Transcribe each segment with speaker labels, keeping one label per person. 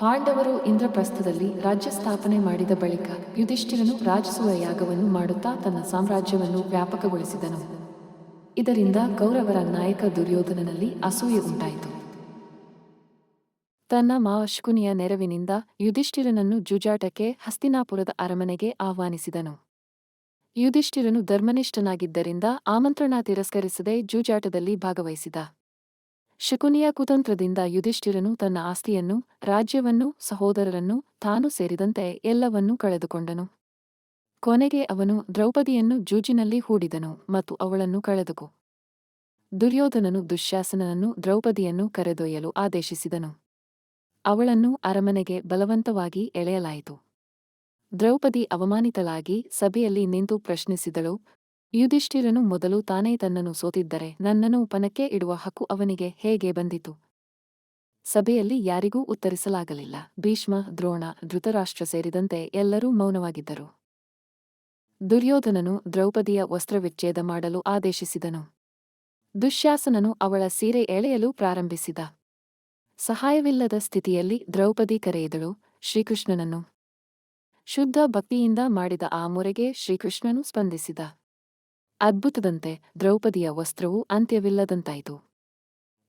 Speaker 1: ಪಾಂಡವರು ಇಂದ್ರಪ್ರಸ್ಥದಲ್ಲಿ ರಾಜ್ಯ ಸ್ಥಾಪನೆ ಮಾಡಿದ ಬಳಿಕ ಯುಧಿಷ್ಠಿರನು ರಾಜಸುವ ಯಾಗವನ್ನು ಮಾಡುತ್ತಾ ತನ್ನ ಸಾಮ್ರಾಜ್ಯವನ್ನು ವ್ಯಾಪಕಗೊಳಿಸಿದನು. ಇದರಿಂದ ಕೌರವರ ನಾಯಕ ದುರ್ಯೋಧನನಲ್ಲಿ ಅಸೂಯೆ ಉಂಟಾಯಿತು. ತನ್ನ ಮಾವ ಶಕುನಿಯ ನೆರವಿನಿಂದ ಯುಧಿಷ್ಠಿರನನ್ನು ಜುಜಾಟಕ್ಕೆ ಹಸ್ತಿನಾಪುರದ ಅರಮನೆಗೆ ಆಹ್ವಾನಿಸಿದನು. ಯುಧಿಷ್ಠಿರನು ಧರ್ಮನಿಷ್ಠನಾಗಿದ್ದರಿಂದ ಆಮಂತ್ರಣ ತಿರಸ್ಕರಿಸದೆ ಜೂಜಾಟದಲ್ಲಿ ಭಾಗವಹಿಸಿದ. ಶಕುನಿಯ ಕುತಂತ್ರದಿಂದ ಯುಧಿಷ್ಠಿರನು ತನ್ನ ಆಸ್ತಿಯನ್ನು, ರಾಜ್ಯವನ್ನು, ಸಹೋದರರನ್ನು, ತಾನು ಸೇರಿದಂತೆ ಎಲ್ಲವನ್ನೂ ಕಳೆದುಕೊಂಡನು. ಕೊನೆಗೆ ಅವನು ದ್ರೌಪದಿಯನ್ನು ಜೂಜಿನಲ್ಲಿ ಹೂಡಿದನು ಮತ್ತು ಅವಳನ್ನು ಕಳೆದುಕು. ದುರ್ಯೋಧನನು ದುಶ್ಯಾಸನನನ್ನು ದ್ರೌಪದಿಯನ್ನು ಕರೆದೊಯ್ಯಲು ಆದೇಶಿಸಿದನು. ಅವಳನ್ನು ಅರಮನೆಗೆ ಬಲವಂತವಾಗಿ ಎಳೆಯಲಾಯಿತು. ದ್ರೌಪದಿ ಅವಮಾನಿತಳಾಗಿ ಸಭೆಯಲ್ಲಿ ನಿಂತು ಪ್ರಶ್ನಿಸಿದಳು ಯುಧಿಷ್ಠಿರನು ಮೊದಲು ತಾನೇ ತನ್ನನ್ನು ಸೋತಿದ್ದರೆ ನನ್ನನ್ನು ಪನಕ್ಕೆ ಇಡುವ ಹಕ್ಕು ಅವನಿಗೆ ಹೇಗೆ ಬಂದಿತು? ಸಭೆಯಲ್ಲಿ ಯಾರಿಗೂ ಉತ್ತರಿಸಲಾಗಲಿಲ್ಲ. ಭೀಷ್ಮ, ದ್ರೋಣ, ಧೃತರಾಷ್ಟ್ರ ಸೇರಿದಂತೆ ಎಲ್ಲರೂ ಮೌನವಾಗಿದ್ದರು. ದುರ್ಯೋಧನನು ದ್ರೌಪದಿಯ ವಸ್ತ್ರವಿಚ್ಛೇದ ಮಾಡಲು ಆದೇಶಿಸಿದನು. ದುಶ್ಯಾಸನನು ಅವಳ ಸೀರೆ ಎಳೆಯಲು ಪ್ರಾರಂಭಿಸಿದ. ಸಹಾಯವಿಲ್ಲದ ಸ್ಥಿತಿಯಲ್ಲಿ ದ್ರೌಪದಿ ಕರೆಯಿದಳು, ಶ್ರೀಕೃಷ್ಣನನ್ನು. ಶುದ್ಧ ಭಕ್ತಿಯಿಂದ ಮಾಡಿದ ಆ ಮೊರೆಗೆ ಶ್ರೀಕೃಷ್ಣನು ಸ್ಪಂದಿಸಿದ. ಅದ್ಭುತದಂತೆ ದ್ರೌಪದಿಯ ವಸ್ತ್ರವು ಅಂತ್ಯವಿಲ್ಲದಂತಾಯಿತು.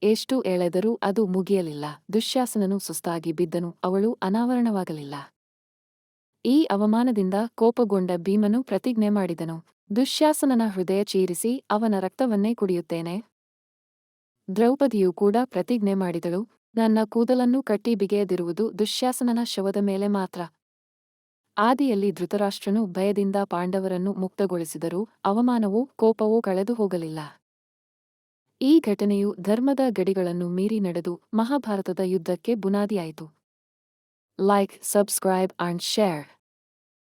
Speaker 1: ಎಷ್ಟು ಎಳೆದರೂ ಅದು ಮುಗಿಯಲಿಲ್ಲ. ದುಶ್ಯಾಸನನು ಸುಸ್ತಾಗಿ ಬಿದ್ದನು. ಅವಳು ಅನಾವರಣವಾಗಲಿಲ್ಲ. ಈ ಅವಮಾನದಿಂದ ಕೋಪಗೊಂಡ ಭೀಮನು ಪ್ರತಿಜ್ಞೆ ಮಾಡಿದನು. ದುಶ್ಯಾಸನನ ಹೃದಯ ಚೀರಿಸಿ ಅವನ ರಕ್ತವನ್ನೇ ಕುಡಿಯುತ್ತೇನೆ. ದ್ರೌಪದಿಯು ಕೂಡ ಪ್ರತಿಜ್ಞೆ ಮಾಡಿದಳು. ನನ್ನ ಕೂದಲನ್ನು ಕಟ್ಟಿ ಬಿಗೆಯದಿರುವುದು ದುಶ್ಯಾಸನನ ಶವದ ಮೇಲೆ ಮಾತ್ರ. ಆದಿಯಲ್ಲಿ ಧೃತರಾಷ್ಟ್ರನು ಭಯದಿಂದ ಪಾಂಡವರನ್ನು ಮುಕ್ತಗೊಳಿಸಿದರೂ ಅವಮಾನವೂ ಕೋಪವೂ ಕಳೆದು ಹೋಗಲಿಲ್ಲ. ಈ ಘಟನೆಯು ಧರ್ಮದ ಗಡಿಗಳನ್ನು ಮೀರಿ ನಡೆದು ಮಹಾಭಾರತದ ಯುದ್ಧಕ್ಕೆ ಬುನಾದಿಯಾಯಿತು. Like subscribe and share